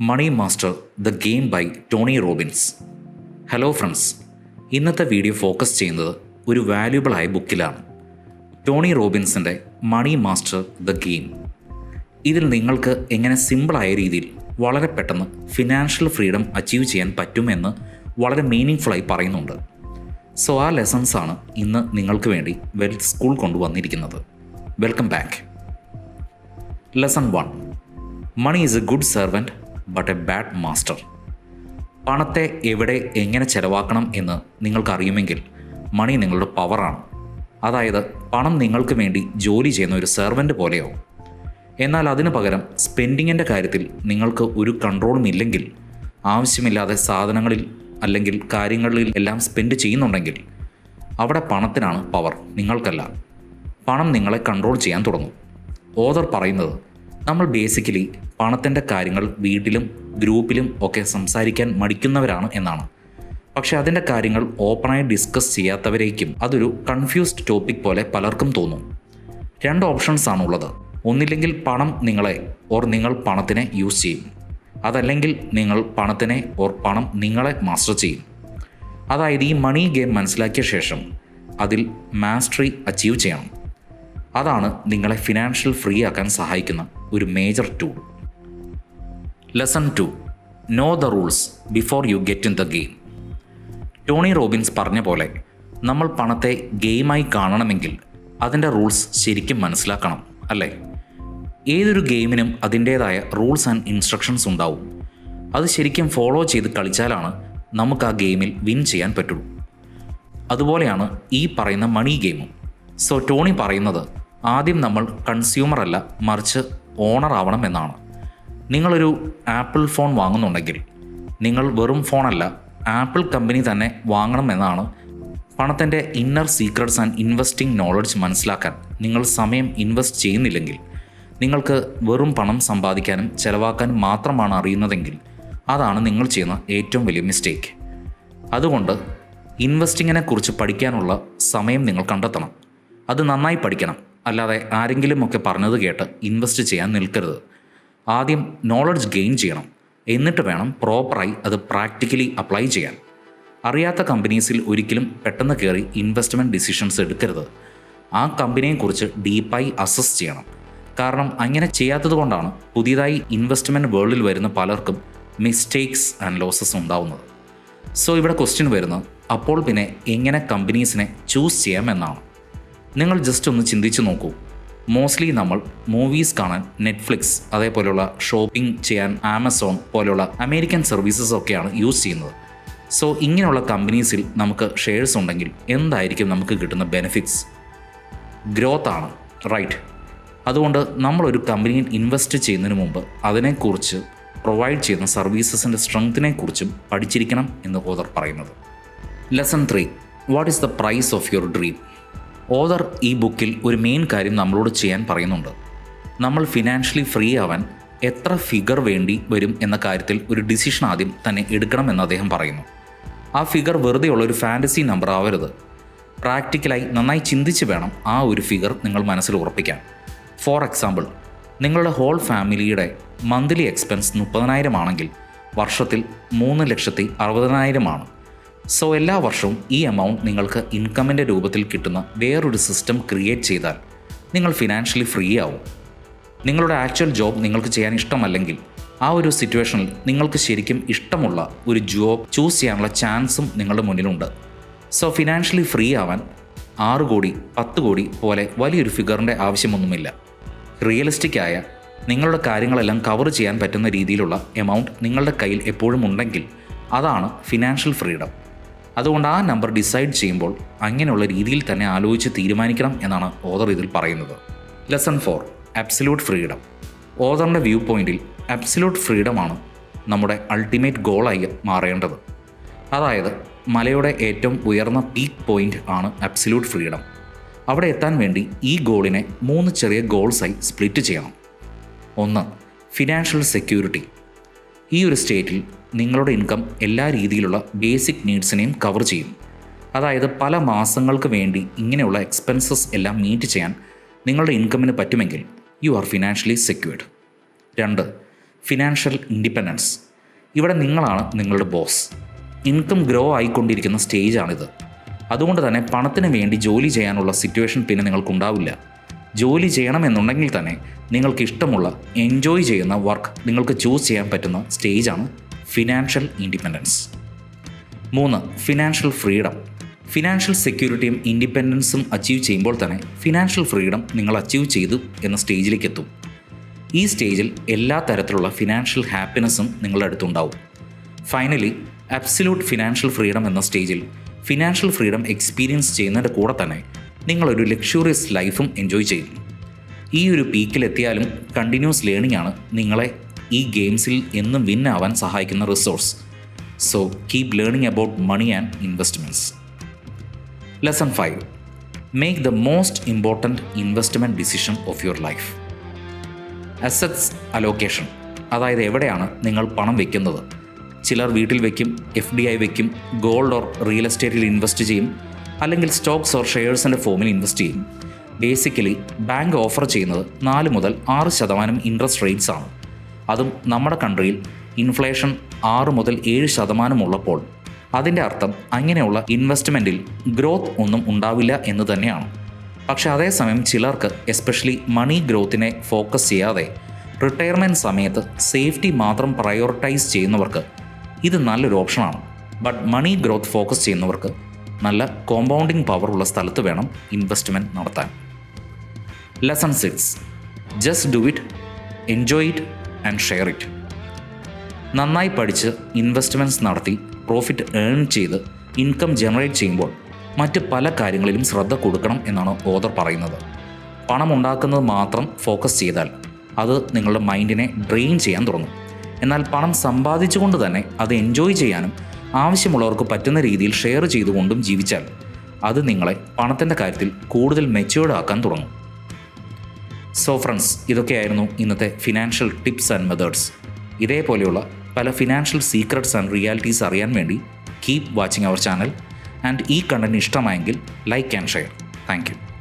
Money master the game by Tony Robbins. Hello friends ഇന്നത്തെ video focus ചെയ്യുന്നത് ഒരു വാല്യുബിളായ ബുക്കിലാണ്. ടോണി റോബിൻസിന്റെ മണി മാസ്റ്റർ ദ ഗെയിം. ഇതിൽ നിങ്ങൾക്ക് എങ്ങനെ സിമ്പിളായ രീതിയിൽ വളരെ പെട്ടെന്ന് ഫിനാൻഷ്യൽ ഫ്രീഡം അച്ചീവ് ചെയ്യാൻ പറ്റുമെന്ന് വളരെ മീനിങ് പറയുന്നുണ്ട്. സോ ആ ലെസൺസ് ആണ് ഇന്ന് നിങ്ങൾക്ക് വേണ്ടി വെൽത്ത് സ്കൂൾ കൊണ്ടുവന്നിരിക്കുന്നത്. Welcome back. Lesson one. Money is a good servant but a bad master പണത്തെ എവിടെ എങ്ങനെ ചെലവാക്കണം എന്ന് നിങ്ങൾക്കറിയുമെങ്കിൽ മണി നിങ്ങളുടെ പവറാണ് അതായത് പണം നിങ്ങൾക്ക് വേണ്ടി ജോലി ചെയ്യുന്ന ഒരു സെർവന്റ് പോലെയോ. എന്നാൽ അതിനു പകരം സ്പെൻഡിങ്ങിന്റെ കാര്യത്തിൽ നിങ്ങൾക്ക് ഒരു കൺട്രോളും ഇല്ലെങ്കിൽ ആവശ്യമില്ലാതെ സാധനങ്ങളിൽ അല്ലെങ്കിൽ കാര്യങ്ങളിൽ എല്ലാം സ്പെൻഡ് ചെയ്യുന്നുണ്ടെങ്കിൽ അവിടെ പണത്തിനാണ് പവർ നിങ്ങൾക്കല്ല. പണം നിങ്ങളെ കൺട്രോൾ ചെയ്യാൻ തുടങ്ങും. ഓതർ പറയുന്നത് നമ്മൾ ബേസിക്കലി പണത്തിന്റെ കാര്യങ്ങൾ വീട്ടിലും ഗ്രൂപ്പിലും ഒക്കെ സംസാരിക്കാൻ മടിക്കുന്നവരാണ് എന്നാണ്. പക്ഷേ അതിന്റെ കാര്യങ്ങൾ ഓപ്പണായി ഡിസ്കസ് ചെയ്യാത്തവരേക്കും അതൊരു കൺഫ്യൂസ്ഡ് ടോപ്പിക് പോലെ പലർക്കും തോന്നും. രണ്ട് ഓപ്ഷൻസ് ആണുള്ളത്. ഒന്നില്ലെങ്കിൽ പണം നിങ്ങളെ ഓർ നിങ്ങൾ പണത്തിനെ യൂസ് ചെയ്യും. അതല്ലെങ്കിൽ നിങ്ങൾ പണത്തിനെ ഓർ പണം നിങ്ങളെ മാസ്റ്റർ ചെയ്യും. അതായത് ഈ മണി ഗെയിം മനസ്സിലാക്കിയ ശേഷം അതിൽ മാസ്റ്ററി അച്ചീവ് ചെയ്യണം. അതാണ് നിങ്ങളെ ഫിനാൻഷ്യൽ ഫ്രീ ആക്കാൻ സഹായിക്കുന്ന ഒരു major tool lesson two know the rules before you get in the game Tony Robbins പറഞ്ഞ പോലെ നമ്മൾ പണത്തെ ഗെയിമായി കാണണമെങ്കിൽ അതിന്റെ റൂൾസ് ശരിക്കും മനസ്സിലാക്കണം അല്ലേ? ഏതൊരു ഗെയിമിനും അതിന്റേതായ റൂൾസ് ആൻഡ് ഇൻസ്ട്രക്ഷൻസ് ഉണ്ടാവും. അത് ശരിക്കും ഫോളോ ചെയ്ത് കളിച്ചാലാണ് നമുക്ക് ആ ഗെയിമിൽ വിൻ ചെയ്യാൻ പറ്റുള്ളൂ. അതുപോലെയാണ് ഈ പറയുന്ന മണി ഗെയിമും സോ ടോണി പറയുന്നത് ആദ്യം നമ്മൾ കൺസ്യൂമർ അല്ല മറിച്ച് ഓണർ ആവണം എന്നാണ്. നിങ്ങളൊരു ആപ്പിൾ ഫോൺ വാങ്ങുന്നുണ്ടെങ്കിൽ നിങ്ങൾ വെറും ഫോണല്ല ആപ്പിൾ കമ്പനി തന്നെ വാങ്ങണം എന്നാണ് പണത്തിന്റെ inner secrets and investing knowledge മനസ്സിലാക്കാൻ നിങ്ങൾ സമയം ഇൻവെസ്റ്റ് ചെയ്യുന്നില്ലെങ്കിൽ നിങ്ങൾക്ക് വെറും പണം സമ്പാദിക്കാനും ചെലവാക്കാനും മാത്രമാണ് അറിയുന്നതെങ്കിൽ അതാണ് നിങ്ങൾ ചെയ്യുന്ന ഏറ്റവും വലിയ മിസ്റ്റേക്ക് അതുകൊണ്ട് ഇൻവെസ്റ്റിങ്ങിനെ കുറിച്ച് പഠിക്കാനുള്ള സമയം നിങ്ങൾ കണ്ടെത്തണം. അത് നന്നായി പഠിക്കണം. അല്ലാതെ ആരെങ്കിലും ഒക്കെ പറഞ്ഞത് കേട്ട് ഇൻവെസ്റ്റ് ചെയ്യാൻ നിൽക്കരുത്. ആദ്യം നോളജ് ഗെയിൻ ചെയ്യണം. എന്നിട്ട് വേണം പ്രോപ്പറായി അത് പ്രാക്ടിക്കലി അപ്ലൈ ചെയ്യാൻ. അറിയാത്ത കമ്പനീസിൽ ഒരിക്കലും പെട്ടെന്ന് കയറി ഇൻവെസ്റ്റ്മെന്റ് ഡിസിഷൻസ് എടുക്കരുത്. ആ കമ്പനിയെക്കുറിച്ച് ഡീപ്പായി അസസ് ചെയ്യണം. കാരണം അങ്ങനെ ചെയ്യാത്തത് കൊണ്ടാണ് പുതിയതായി ഇൻവെസ്റ്റ്മെന്റ് വേൾഡിൽ വരുന്ന പലർക്കും മിസ്റ്റേക്സ് ആൻഡ് ലോസസ് ഉണ്ടാവുന്നത്. സോ ഇവിടെ ക്വസ്റ്റ്യൻ വരുന്നത് അപ്പോൾ പിന്നെ എങ്ങനെ കമ്പനീസിനെ ചൂസ് ചെയ്യാം എന്നാണ് നിങ്ങൾ ജസ്റ്റ് ഒന്ന് ചിന്തിച്ചു നോക്കൂ. മോസ്റ്റ്ലി നമ്മൾ മൂവീസ് കാണാൻ നെറ്റ്ഫ്ലിക്സ് അതേപോലെയുള്ള ഷോപ്പിംഗ് ചെയ്യാൻ ആമസോൺ പോലെയുള്ള അമേരിക്കൻ സർവീസസ് ഒക്കെയാണ് യൂസ് ചെയ്യുന്നത്. സോ ഇങ്ങനെയുള്ള കമ്പനീസിൽ നമുക്ക് ഷെയർസ് ഉണ്ടെങ്കിൽ എന്തായിരിക്കും നമുക്ക് കിട്ടുന്ന ബെനിഫിറ്റ്സ് ഗ്രോത്ത് ആണ് റൈറ്റ് അതുകൊണ്ട് നമ്മളൊരു കമ്പനിയിൽ ഇൻവെസ്റ്റ് ചെയ്യുന്നതിന് മുമ്പ് അതിനെക്കുറിച്ച് പ്രൊവൈഡ് ചെയ്യുന്ന സർവീസസിന്റെ സ്ട്രെങ്ത്തിനെ കുറിച്ചും പഠിച്ചിരിക്കണം എന്ന് ഓതർ പറയുന്നത്. Lesson three what is the price of your dream author ഈ ബുക്കിൽ ഒരു മെയിൻ കാര്യം നമ്മളോട് ചെയ്യാൻ പറയുന്നുണ്ട്. നമ്മൾ ഫിനാൻഷ്യലി ഫ്രീ ആവാൻ എത്ര ഫിഗർ വേണ്ടി വരും എന്ന കാര്യത്തിൽ ഒരു ഡിസിഷൻ ആദ്യം തന്നെ എടുക്കണമെന്ന് അദ്ദേഹം പറയുന്നു. ആ ഫിഗർ വെറുതെയുള്ള ഒരു ഫാന്റസി നമ്പർ ആവരുത്. പ്രാക്ടിക്കലായി നന്നായി ചിന്തിച്ച് വേണം ആ ഒരു ഫിഗർ നിങ്ങൾ മനസ്സിൽ ഉറപ്പിക്കാൻ. ഫോർ എക്സാമ്പിൾ നിങ്ങളുടെ ഹോൾ ഫാമിലിയുടെ മന്ത്ലി എക്സ്പെൻസ് മുപ്പതിനായിരം ആണെങ്കിൽ വർഷത്തിൽ മൂന്ന് ലക്ഷത്തി അറുപതിനായിരമാണ് സോ എല്ലാ വർഷവും ഈ എമൗണ്ട് നിങ്ങൾക്ക് ഇൻകമിന്റെ രൂപത്തിൽ കിട്ടുന്ന വേറൊരു സിസ്റ്റം ക്രിയേറ്റ് ചെയ്താൽ നിങ്ങൾ ഫിനാൻഷ്യലി ഫ്രീ ആവും. നിങ്ങളുടെ ആക്ച്വൽ ജോബ് നിങ്ങൾക്ക് ചെയ്യാൻ ഇഷ്ടമല്ലെങ്കിൽ ആ ഒരു സിറ്റുവേഷനിൽ നിങ്ങൾക്ക് ശരിക്കും ഇഷ്ടമുള്ള ഒരു ജോബ് ചൂസ് ചെയ്യാനുള്ള ചാൻസും നിങ്ങളുടെ മുന്നിലുണ്ട്. സോ ഫിനാൻഷ്യലി ഫ്രീ ആവാൻ ആറ് കോടി പത്ത് കോടി പോലെ വലിയൊരു ഫിഗറിന്റെ ആവശ്യമൊന്നുമില്ല. റിയലിസ്റ്റിക് ആയ നിങ്ങളുടെ കാര്യങ്ങളെല്ലാം കവർ ചെയ്യാൻ പറ്റുന്ന രീതിയിലുള്ള എമൗണ്ട് നിങ്ങളുടെ കയ്യിൽ എപ്പോഴും ഉണ്ടെങ്കിൽ അതാണ് ഫിനാൻഷ്യൽ ഫ്രീഡം അതുകൊണ്ട് ആ നമ്പർ ഡിസൈഡ് ചെയ്യുമ്പോൾ അങ്ങനെയുള്ള രീതിയിൽ തന്നെ ആലോചിച്ച് തീരുമാനിക്കണം എന്നാണ് ഓദർ ഇതിൽ പറയുന്നത്. ലെസൺ ഫോർ അബ്സല്യൂട്ട് ഫ്രീഡം ഓതറിന്റെ വ്യൂ പോയിന്റിൽ അബ്സല്യൂട്ട് ഫ്രീഡമാണ് നമ്മുടെ അൾട്ടിമേറ്റ് ഗോളായി മാറേണ്ടത്. അതായത് മലയുടെ ഏറ്റവും ഉയർന്ന പീക്ക് പോയിന്റ് ആണ് അബ്സല്യൂട്ട് ഫ്രീഡം അവിടെ എത്താൻ വേണ്ടി ഈ ഗോളിനെ മൂന്ന് ചെറിയ ഗോൾസായി സ്പ്ലിറ്റ് ചെയ്യണം. ഒന്ന് ഫിനാൻഷ്യൽ സെക്യൂരിറ്റി ഈ ഒരു സ്റ്റേറ്റിൽ നിങ്ങളുടെ ഇൻകം എല്ലാ രീതിയിലുള്ള ബേസിക് നീഡ്സിനെയും കവർ ചെയ്യും. അതായത് പല മാസങ്ങൾക്ക് വേണ്ടി ഇങ്ങനെയുള്ള എക്സ്പെൻസസ് എല്ലാം മീറ്റ് ചെയ്യാൻ നിങ്ങളുടെ ഇൻകമിന് പറ്റുമെങ്കിൽ യു ആർ ഫിനാൻഷ്യലി സെക്യൂർഡ്. രണ്ട് ഫിനാൻഷ്യൽ ഇൻഡിപെൻഡൻസ്. ഇവിടെ നിങ്ങളാണ് നിങ്ങളുടെ ബോസ്. ഇൻകം ഗ്രോ ആയിക്കൊണ്ടിരിക്കുന്ന സ്റ്റേജാണിത്. അതുകൊണ്ട് തന്നെ പണത്തിന് വേണ്ടി ജോലി ചെയ്യാനുള്ള സിറ്റുവേഷൻ പിന്നെ നിങ്ങൾക്കുണ്ടാവില്ല. ജോലി ചെയ്യണമെന്നുണ്ടെങ്കിൽ തന്നെ നിങ്ങൾക്ക് ഇഷ്ടമുള്ള എൻജോയ് ചെയ്യുന്ന വർക്ക് നിങ്ങൾക്ക് ചൂസ് ചെയ്യാൻ പറ്റുന്ന സ്റ്റേജാണ് ഫിനാൻഷ്യൽ ഇൻഡിപെൻഡൻസ് മൂന്ന് ഫിനാൻഷ്യൽ ഫ്രീഡം ഫിനാൻഷ്യൽ സെക്യൂരിറ്റിയും ഇൻഡിപെൻഡൻസും അച്ചീവ് ചെയ്യുമ്പോൾ തന്നെ ഫിനാൻഷ്യൽ ഫ്രീഡം നിങ്ങൾ അച്ചീവ് ചെയ്തു എന്ന സ്റ്റേജിലേക്ക് എത്തും ഈ സ്റ്റേജിൽ എല്ലാ തരത്തിലുള്ള ഫിനാൻഷ്യൽ ഹാപ്പിനെസ്സും നിങ്ങളുടെ അടുത്തുണ്ടാവും ഫൈനലി അബ്സല്യൂട്ട് ഫിനാൻഷ്യൽ ഫ്രീഡം എന്ന സ്റ്റേജിൽ ഫിനാൻഷ്യൽ ഫ്രീഡം എക്സ്പീരിയൻസ് ചെയ്യുന്നതിന്റെ കൂടെ തന്നെ നിങ്ങളൊരു ലക്ഷൂറിയസ് ലൈഫും എൻജോയ് ചെയ്യും ഈ ഒരു പീക്കിലെത്തിയാലും കണ്ടിന്യൂസ് ലേണിംഗ് ആണ് നിങ്ങളെ ഈ ഗെയിംസിൽ എന്നും വിൻ ആവാൻ സഹായിക്കുന്ന resource so keep learning about money and investments lesson five make the most important investment decision of your life assets allocation അതായത് എവിടെയാണ് നിങ്ങൾ പണം വെക്കുന്നത്? ചിലർ വീട്ടിൽ വയ്ക്കും എഫ് ഡി ഐ വയ്ക്കും ഗോൾഡ് ഓർ റിയൽ എസ്റ്റേറ്റിൽ ഇൻവെസ്റ്റ് ചെയ്യും അല്ലെങ്കിൽ സ്റ്റോക്സ് ഓർ ഷെയർസിന്റെ ഫോമിൽ ഇൻവെസ്റ്റ് ചെയ്യും. ബേസിക്കലി ബാങ്ക് ഓഫർ ചെയ്യുന്നത് നാല് മുതൽ ആറ് ശതമാനം ഇൻട്രസ്റ്റ് റേറ്റ്സ് ആണ്. അതും നമ്മുടെ കൺട്രിയിൽ ഇൻഫ്ലേഷൻ ആറ് മുതൽ ഏഴ് ശതമാനം ഉള്ളപ്പോൾ അതിന്റെ അർത്ഥം അങ്ങനെയുള്ള ഇൻവെസ്റ്റ്മെന്റിൽ ഗ്രോത്ത് ഒന്നും ഉണ്ടാവില്ല എന്ന് തന്നെയാണ്. പക്ഷേ അതേസമയം ചിലർക്ക് എസ്പെഷ്യലി മണി ഗ്രോത്തിനെ ഫോക്കസ് ചെയ്യാതെ റിട്ടയർമെന്റ് സമയത്ത് സേഫ്റ്റി മാത്രം പ്രയോറിറ്റൈസ് ചെയ്യുന്നവർക്ക് ഇത് നല്ലൊരു ഓപ്ഷനാണ്. ബട്ട് മണി ഗ്രോത്ത് ഫോക്കസ് ചെയ്യുന്നവർക്ക് നല്ല കോമ്പൗണ്ടിങ് പവർ ഉള്ള സ്ഥലത്ത് വേണം ഇൻവെസ്റ്റ്മെന്റ് നടത്താൻ. Lesson six just do it enjoy it and share it നന്നായി പഠിച്ച് ഇൻവെസ്റ്റ്മെന്റ്സ് നടത്തി പ്രോഫിറ്റ് ഏൺ ചെയ്ത് ഇൻകം ജനറേറ്റ് ചെയ്യുമ്പോൾ മറ്റ് പല കാര്യങ്ങളിലും ശ്രദ്ധ കൊടുക്കണം എന്നാണ് ഓദർ പറയുന്നത്. പണം ഉണ്ടാക്കുന്നത് മാത്രം ഫോക്കസ് ചെയ്താൽ അത് നിങ്ങളുടെ മൈൻഡിനെ ഡ്രെയിൻ ചെയ്യാൻ തുടങ്ങും. എന്നാൽ പണം സമ്പാദിച്ചുകൊണ്ട് തന്നെ അത് എൻജോയ് ചെയ്യാനും ആവശ്യമുള്ളവർക്ക് പറ്റുന്ന രീതിയിൽ ഷെയർ ചെയ്തുകൊണ്ടും ജീവിച്ചാൽ അത് നിങ്ങളെ പണത്തിന്റെ കാര്യത്തിൽ കൂടുതൽ മെച്യൂർഡ് ആക്കാൻ തുടങ്ങും. സോ ഫ്രണ്ട്സ് ഇതൊക്കെയായിരുന്നു ഇന്നത്തെ ഫിനാൻഷ്യൽ ടിപ്സ് ആൻഡ് മെത്തേഡ്സ് ഇതേപോലെയുള്ള പല ഫിനാൻഷ്യൽ സീക്രട്സ് ആൻഡ് റിയാലിറ്റീസ് അറിയാൻ വേണ്ടി keep watching our channel and ഈ കണ്ടന്റ് ഇഷ്ടമായെങ്കിൽ ലൈക്ക് ആൻഡ് ഷെയർ താങ്ക്